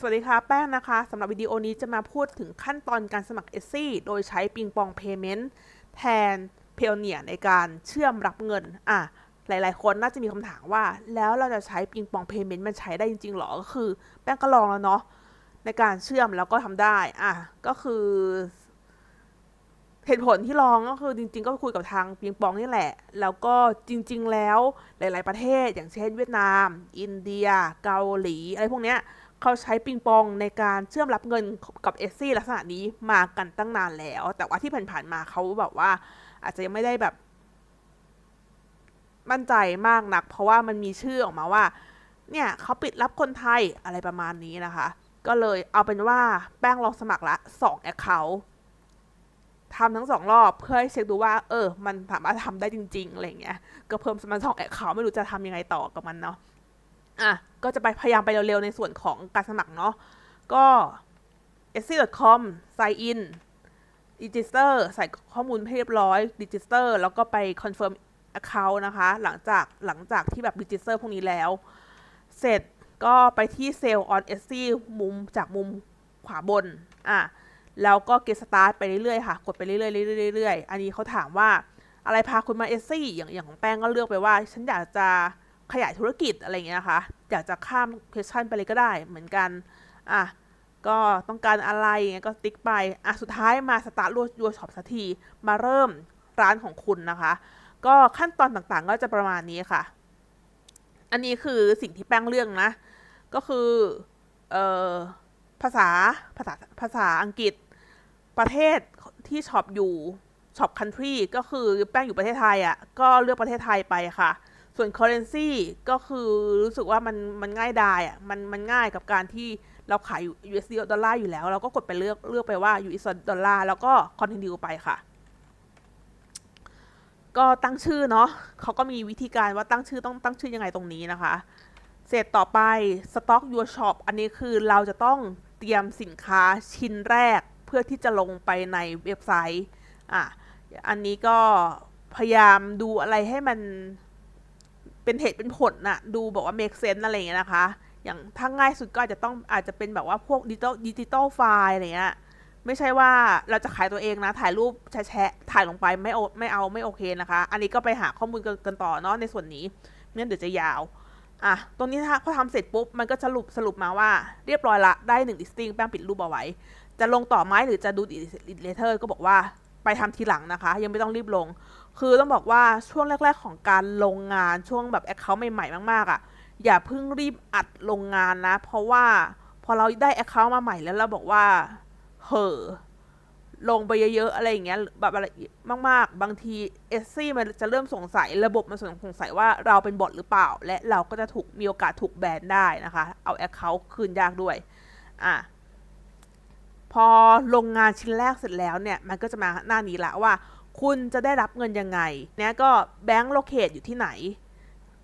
สวัสดีค่ะ แป้งนะคะสำหรับวิดีโอนี้จะมาพูดถึงขั้นตอนการสมัคร Etsy โดยใช้ปิงปอง Payment แทน p a y o n e e r ในการเชื่อมรับเงิน อะ หลายๆ คนน่าจะมีคำถามว่า แล้วเราจะใช้ปิงปอง Payment มันใช้ได้จริงๆหรอ ก็คือ แป้งก็ลองแล้วเนาะในการเชื่อมแล้วก็ทำได้ อะ ก็คือ เหตุผลที่ลองก็คือจริง ๆ ก็คุยกับทางปิงปองนี่แหละ แล้วก็จริง ๆ แล้วหลาย ๆ ประเทศ อย่างเช่น เวียดนาม อินเดีย เกาหลีอะไรพวกเนี้ย เขาใช้ปิงปองในการเชื่อมรับเงินกับเอซี่ลักษณะนี้มากันตั้งนานแล้ว แต่ว่าที่ผ่านๆมาเขาแบบว่า อาจจะยังไม่ได้แบบ มั่นใจมากนัก เพราะว่ามันมีชื่อออกมาว่า เนี่ยเขาปิดรับคนไทยอะไรประมาณนี้นะคะ ก็เลยเอาเป็นว่าแป้งลองสมัครละสองแอคเคาท์ทำทั้งสองรอบเพื่อให้เช็คดูว่า เออ มันสามารถทำได้จริงๆอะไรเงี้ยก็เพิ่มมันสองแอคเคาท์ไม่รู้จะทำยังไงต่อกับมันเนาะ อะก็จะไปพยายามไปเร็วๆในส่วนของการสมัครเนาะก็ s c c o m sign in register ใส่ข้อมูลให้เรียบร้อย register แล้วก็ไป confirm account นะคะ หลังจากหลังจากที่แบบ register พวกนี้แล้ว เสร็จก็ไปที่ sale on Etsy มุมจากมุมขวาบน อะ แล้วก็ get start ไปเรื่อยๆ ค่ะ กดไปเรื่อยๆเรื่อยๆเรื่อยๆอันนี้เขาถามว่าอะไรพาคุณมา Etsy อย่างอย่างของแป้งก็เลือกไปว่า ฉันอยากจะ ขยายธุรกิจอะไรเงี้ยนะคะ อยากจะข้าม question ไปเลยก็ได้เหมือนกันอะก็ต้องการอะไรเงี้ยก็ติ๊กไปอะสุดท้ายมาสตาร์ทรัวรัวช็อปสักทีมาเริ่มร้านของคุณนะคะ ก็ขั้นตอนต่างๆก็จะประมาณนี้ค่ะ อันนี้คือสิ่งที่แป้งเรื่องนะ ก็คือเอ่อภาษาภาษาภาษาอังกฤษประเทศที่ช็อปอยู่ช็อปคันทรีก็คือแป้งอยู่ประเทศไทยอะ่ะก็เลือกประเทศไทยไปค่ะ ส่วน currency ก็คือรู้สึกว่ามันมันง่ายดายอะ่ะมันมันง่ายกับการที่เราขาย USD ดอลลาร์อยู่แล้ว เราก็กดไปเลือกเลือกไปว่า US ดอลลาร์แล้วก็ continue ไปค่ะ ก็ตั้งชื่อเนาะเขาก็มีวิธีการว่าตั้งชื่อต้องตั้งชื่อยังไงตรงนี้นะคะ เสร็จต่อไป stock your shop อันนี้คือเราจะต้องเตรียมสินค้าชิ้นแรกเพื่อที่จะลงไปในเว็บไซต์อะอันนี้ก็พยายามดูอะไรให้มัน เป็นเหตุเป็นผลน่ะ ดูบอกว่า make sense อะไรเงี้ยนะคะ อย่างถ้าง่ายสุดก็อาจจะต้องอาจจะเป็นแบบว่าพวกดิจิตอลดิจิตอลไฟล์อะไรเงี้ยไม่ใช่ว่าเราจะขายตัวเองนะ ถ่ายรูปแชะถ่ายลงไปไม่โอไม่เอาไม่โอเคนะคะ อันนี้ก็ไปหาข้อมูลกันต่อเนาะในส่วนนี้เนี่ยเดี๋ยวจะยาวอะตรงนี้ถ้าพอทำเสร็จปุ๊บ มันก็สรุปสรุปมาว่าเรียบร้อยละได้หนึ่ง listing แป้งปิดรูปเอาไว้ จะลงต่อไหมหรือจะดูดิเลเทอร์ก็บอกว่า ไปทำทีหลังนะคะ ยังไม่ต้องรีบลง คือต้องบอกว่าช่วงแรก ๆ ของการลงงานช่วงแบบแอคเคาท์ใหม่ๆ มากๆอะ่ะ อย่าเพิ่งรีบอัดลงงานนะ เพราะว่าพอเราได้แอคเคาท์มาใหม่แล้วเราบอกว่าเห่อลงไปเยอะๆอะไรอย่างเงี้ยแบบอะไรมากๆ บางทีเอสซี่มันจะเริ่มสงสัยระบบมันสงสัยว่าเราเป็นบอทหรือเปล่า และเราก็จะถูกมีโอกาสถูกแบนได้นะคะ เอาแอคเคาท์คืนยากด้วย อะ พอลงงานชิ้นแรกเสร็จแล้วเนี่ยมันก็จะมาหน้านี้ละว่า คุณจะได้รับเงินยังไงเนี่ยก็แบงก์โลเคตอยู่ที่ไหน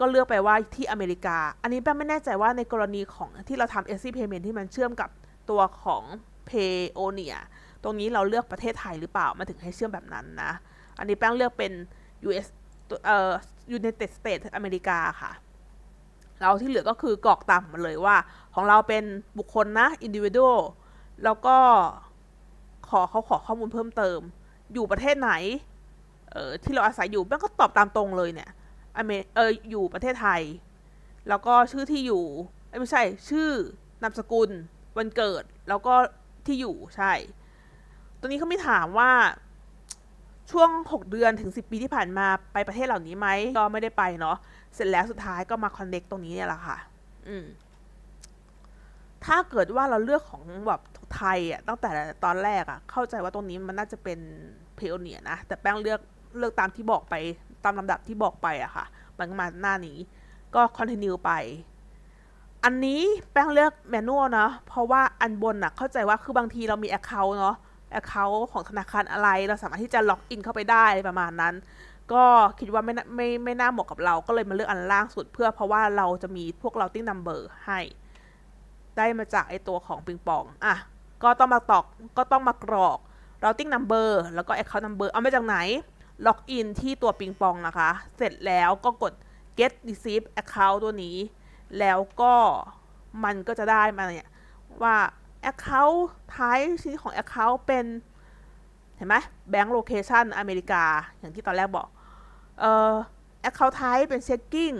ก็เลือกไปว่าที่อเมริกา อันนี้แป้งไม่แน่ใจว่าในกรณีของที่เราทำ SC Payment ที่มันเชื่อมกับตัวของ Payoneer ตรงนี้เราเลือกประเทศไทยหรือเปล่ามาถึงให้เชื่อมแบบนั้นนะ อันนี้แป้งเลือกเป็น US เอ่อ United States อเมริกาค่ะเราที่เหลือก็คือกรอกตามมาเลยว่า ของเราเป็นบุคคลนะ individual แล้วก็ขอเขาขอข้อมูลเพิ่มเติม อยู่ประเทศไหน เออที่เราอาศัยอยู่แป้งก็ตอบตามตรงเลยเนี่ยอเมเอออยู่ประเทศไทย แล้วก็ชื่อที่อยู่ไม่ใช่ ชื่อนามสกุล วันเกิด แล้วก็ที่อยู่ใช่ตัวนี้เขาไม่ถามว่าช่วง 6 เดือนถึง 10 ปีที่ผ่านมาไปประเทศเหล่านี้ไหมก็ไม่ได้ไปเนาะเสร็จแล้วสุดท้ายก็มาคอนเน็กตรงนี้เนี่ยแหละค่ะ อืม ถ้าเกิดว่าเราเลือกของแบบไทยอะตั้งแต่ตอนแรกอะ เข้าใจว่าตรงนี้มันน่าจะเป็นเพโอเนียนะ แต่แป้งเลือกเลือกตามที่บอกไปตามลำดับที่บอกไปอะค่ะ มันมาหน้านี้ ก็ continue ไป อันนี้แป้งเลือกแมนนวลนะเพราะว่าอันบนอะเข้าใจว่าคือบางทีเรามี account เนาะ account ของธนาคารอะไร เราสามารถที่จะล็อกอินเข้าไปได้ประมาณนั้น ก็คิดว่าไม่ไม่ไม่น่าเหมาะกับเรา ก็เลยมาเลือกอันล่างสุดเพื่อเพราะว่าเราจะมีพวก routing number ให้ ได้มาจากไอตัวของปิงปอง อะ ก็ต้องมาตอก ก็ต้องมากรอก routing number แล้วก็ account number เอามาจากไหน ล็อกอินที่ตัวปิงปองนะคะ เสร็จแล้วก็กด get receive account ตัวนี้ แล้วก็มันก็จะได้มาเนี่ยว่า Account ท้ายชิ้นของ Account เป็นเห็นไหม Bank Location อเมริกา อย่างที่ตอนแรกบอก เอ่อ Account type เป็น checking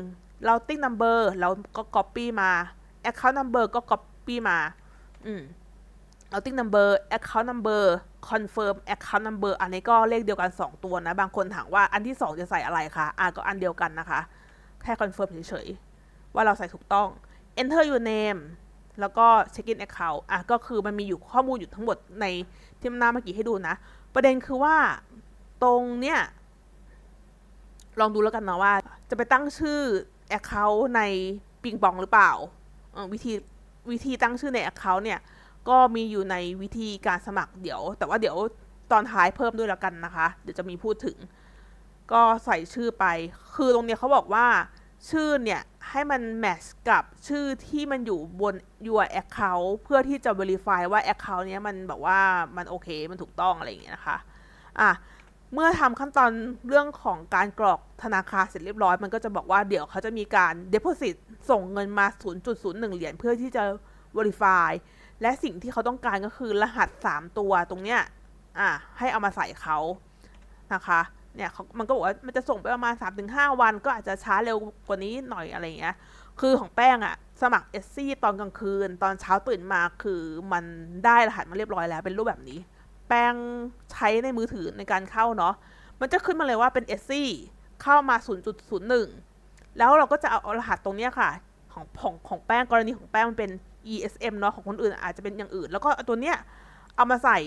routing number เราก็ copy มา Account number ก็ copy มา อืม routing number account number confirm account number อันนี้ก็เลขเดียวกัน 2 ตัวนะ บางคนถามว่าอันที่ 2 จะใส่อะไรคะอะก็อันเดียวกันนะคะ แค่ confirm เฉยๆ ว่าเราใส่ถูกต้อง enter your name แล้วก็ check in account อะก็คือมันมีอยู่ข้อมูลอยู่ทั้งหมดในที่หน้าเมื่อกี้ให้ดูนะ ประเด็นคือว่าตรงเนี้ยลองดูแล้วกันนะว่า จะไปตั้งชื่อ Account ในปิงปองหรือเปล่าเออ วิธีวิธีตั้งชื่อใน Account เนี่ย ก็มีอยู่ในวิธีการสมัครเดี๋ยว แต่ว่าเดี๋ยวตอนท้ายเพิ่มด้วยแล้วกันนะคะ เดี๋ยวจะมีพูดถึง ก็ใส่ชื่อไป คือตรงเนี้ยเขาบอกว่าชื่อเนี่ย ให้มันแมทช์กับชื่อที่มันอยู่บน your account เพื่อที่จะ verify ว่า account เนี้ยมันแบบว่ามันโอเค มันถูกต้องอะไรอย่างเงี้ยนะคะ อะ เมื่อทำขั้นตอนเรื่องของการกรอกธนาคารเสร็จเรียบร้อย มันก็จะบอกว่าเดี๋ยวเขาจะมีการ deposit ส่งเงินมา 0.01 เหรียญเพื่อที่จะ verify และสิ่งที่เขาต้องการก็คือรหัส 3 ตัวตรงเนี้ยอะให้เอามาใส่เขานะคะเนี่ยมันก็บอกว่ามันจะส่งไปประมาณ 3-5 วัน ก็อาจจะช้าเร็วกว่านี้หน่อยอะไรเงี้ยคือของแป้งอะสมัครเอซี่ตอนกลางคืน ตอนเช้าตื่นมาคือมันได้รหัสมาเรียบร้อยแล้วเป็นรูปแบบนี้ แป้งใช้ในมือถือในการเข้าเนาะ มันจะขึ้นมาเลยว่าเป็น s อเข้ามา 0.01 แล้วเราก็จะเอารหัสตรงนี้ค่ะ ของของของแป้งกรณีของแป้งมันเป็น ESM เนาะของคนอื่นอาจจะเป็นอย่างอื่น แล้วก็ตัวเนี้ยเอามาใส่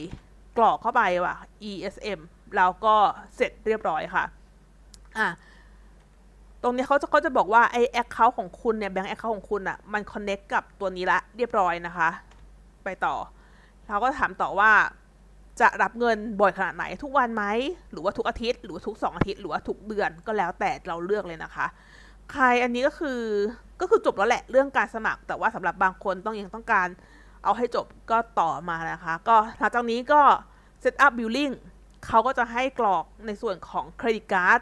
กรอกเข้าไปว่ะ ESM แล้วก็เสร็จเรียบร้อยค่ะ อะ ตรงนี้เขาจะเขาจะบอกว่าไอ้ account ของคุณเนี่ยแบงก์ account ของคุณอะ่ะมัน connect กับตัวนี้ละเรียบร้อยนะคะ ไปต่อ เราก็ถามต่อว่า จะรับเงินบ่อยขนาดไหนทุกวันไหมหรือว่าทุกอาทิตย์ หรือว่าทุก 2 อาทิตย์ หรือว่าทุกเดือนก็แล้วแต่เราเลือกเลยนะคะ ใครอันนี้ก็คือก็คือจบแล้วแหละเรื่องการสมัคร แต่ว่าสำหรับบางคนต้องยังต้องการเอาให้จบก็ต่อมานะคะ ก็หลังจากนี้ก็เซตอัพบิลลิ่งเขาก็จะให้กรอกในส่วนของเครดิตการ์ด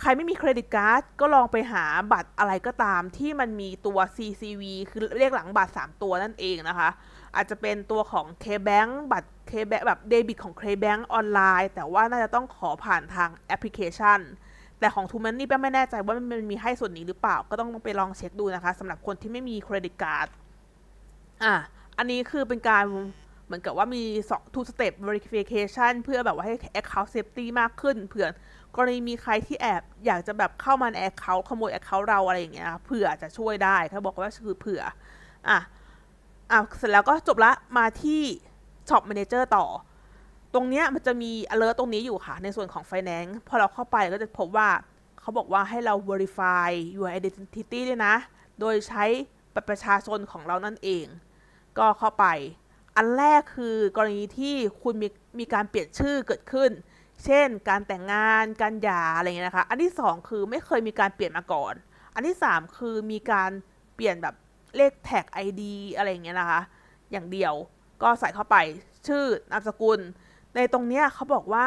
ใครไม่มีเครดิตการ์ดก็ลองไปหาบัตรอะไรก็ตามที่มันมีตัว CCV คือเรียกหลังบัตร 3 ตัวนั่นเองนะคะ อาจจะเป็นตัวของ KBank บัตร KBank แบบเดบิตของ KBank ออนไลน์ แต่ว่าน่าจะต้องขอผ่านทางแอปพลิเคชัน แต่ของ t ู m ม n นี่แป้งไม่แน่ใจว่ามันมีให้ส่วนนี้หรือเปล่า ก็ต้องไปลองเช็คดูนะคะสำหรับคนที่ไม่มีเครดิตการ์ดอะอันนี้คือเป็นการ เหมือนกับว่ามี2 two step verification เพื่อแบบว่าให้ account safety มากขึ้น เผื่อกรณีมีใครที่แอบอยากจะแบบเข้ามาใน account ขโมย account เราอะไรอย่างเงี้ยเผื่อจะช่วยได้เขาบอกว่าคือเผื่ออะอะเสร็จแล้วก็จบละมาที่ shop manager ต่อ ตรงเนี้ยมันจะมี alert ตรงนี้อยู่ค่ะ ในส่วนของ finance พอเราเข้าไปก็จะพบว่าเขาบอกว่าให้เรา verify your identity ด้วยนะ โดยใช้บัตรประชาชนของเรานั่นเอง ก็เข้าไป อันแรกคือกรณีที่คุณมีมีการเปลี่ยนชื่อเกิดขึ้น เช่น การแต่งงาน การหย่าอะไรเงี้ยนะคะ อันที่สองคือไม่เคยมีการเปลี่ยนมาก่อน อันที่สามคือมีการเปลี่ยนแบบเลขแท็ก ID อะไรเงี้ยนะคะ อย่างเดียวก็ใส่เข้าไปชื่อนามสกุล ในตรงเนี้ยเขาบอกว่า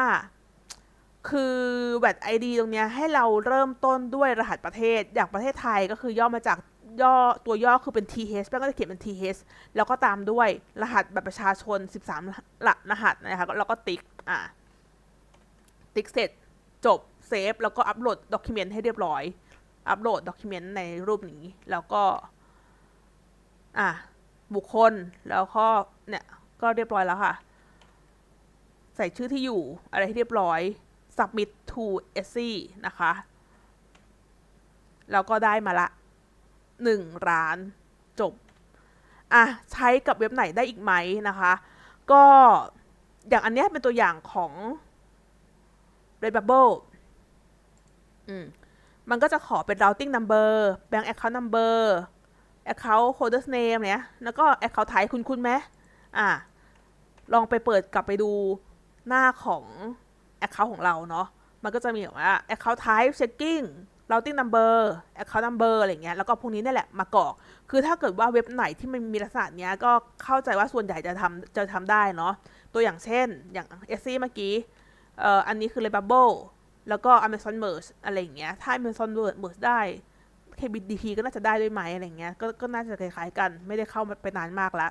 คือแบต ID ตรงเนี้ยให้เราเริ่มต้นด้วยรหัสประเทศ อย่างประเทศไทยก็คือย่อมาจาก ย่อตัวย่อคือเป็น TH แป้งก็จะเขียนเป็น TH แล้วก็ตามด้วยรหัสบัตรประชาชน 13 หลักรหัสนะคะแล้วก็ติ๊กอ่าติ๊กเสร็จจบเซฟแล้วก็อัปโหลดด็อกิเมนต์ให้เรียบร้อย อัปโหลดด็อกิเมนต์ในรูปนี้ แล้วก็ อะบุคคลแล้วก็เนี่ยก็เรียบร้อยแล้วค่ะ ใส่ชื่อที่อยู่อะไรให้เรียบร้อย submit to SC นะคะ แล้วก็ได้มาละ หนึ่งร้านจบ อะ ใช้กับเว็บไหนได้อีกไหมนะคะ ก็อย่างอันเนี้ยเป็นตัวอย่างของ Redbubble อืมมันก็จะขอเป็น routing number bank account number account holders name เนี่ยแล้วก็ account ไทยคุณคุณไหมอะ ลองไปเปิดกลับไปดูหน้าของ account ของเราเนาะ มันก็จะมีแบบว่า account type checking routing number account number อะไรเงี้ยแล้วก็พวกนี้นี่แหละมากรอก คือถ้าเกิดว่าเว็บไหนที่มันมีลักษณะเนี้ยก็เข้าใจว่าส่วนใหญ่จะทำจะทำได้เนาะตัวอย่างเช่นอย่าง s อ c เมื่อกี้เอ่ออันนี้คือ Redbubble แล้วก็ Amazon Merge อะไรอย่างเงี้ยถ้า Amazon Merge ได้ KBDP ก็น่าจะได้ด้วยไหมอะไรเงี้ยก็ก็น่าจะคล้ายๆกันไม่ได้เข้าไปนานมากแล้ว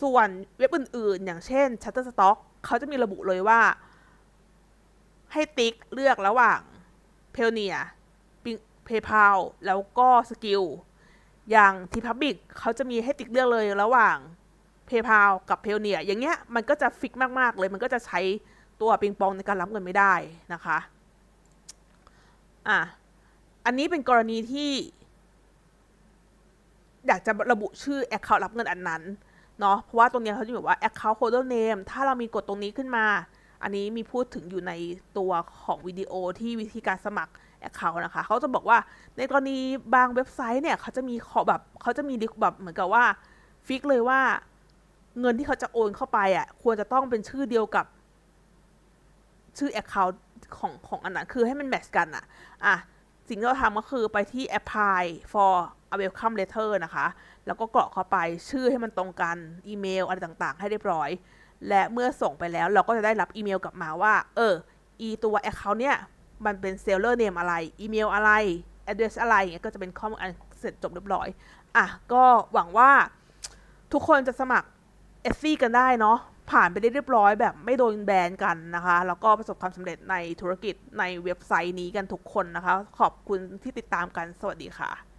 ส่วนเว็บอื่นๆ อย่างเช่น Shutterstock เขาจะมีระบุเลยว่า ให้ติ๊กเลือกระหว่าง p a y o n e e r PayPal แล้วก็ Skill อย่าง t p u b l i c เขาจะมีให้ติ๊กเลือกเลยระหว่าง PayPal กับ p a y o n e e r อย่างเงี้ยมันก็จะฟิกมาก ๆ เลยมันก็จะใช้ตัวปิงปองในการรับเงินไม่ได้นะคะอะอันนี้เป็นกรณีที่ อยากจะระบุชื่อ Account รับเงินอันนั้นเนาะเพราะว่าตรงเนี้ยเขาจะบอกว่า Account Holder Name ถ้าเรามีกดตรงนี้ขึ้นมา อันนี้มีพูดถึงอยู่ในตัวของวิดีโอที่วิธีการสมัคร Account นะคะเขาจะบอกว่าในกรณีบางเว็บไซต์เนี่ยเขาจะมีขอแบบเขาจะมีแบบเหมือนกับว่าฟิกเลยว่าเงินที่เขาจะโอนเข้าไปอะควรจะต้องเป็นชื่อเดียวกับชื่อ Account ของของอันนั้นคือให้มันแมทช์กันอะอะสิ่งที่เราทำก็คือไปที่ apply for a welcome letter นะคะ แล้วก็กรอกเข้าไปชื่อให้มันตรงกัน อีเมลอะไรต่างๆ ให้เรียบร้อย และเมื่อส่งไปแล้วเราก็จะได้รับอีเมลกลับมาว่า เออ อีตัว account เนี่ย มันเป็นเซลเลอร์เนมอะไร อีเมลอะไร address อะไรอย่างเงี้ยก็จะเป็นข้อมูลอันเสร็จจบเรียบร้อย อะ ก็หวังว่าทุกคนจะสมัครเอฟซี่กันได้เนาะผ่านไปได้เรียบร้อยแบบไม่โดนแบนกันนะคะ แล้วก็ประสบความสำเร็จในธุรกิจในเว็บไซต์นี้กันทุกคนนะคะ ขอบคุณที่ติดตามกัน สวัสดีค่ะ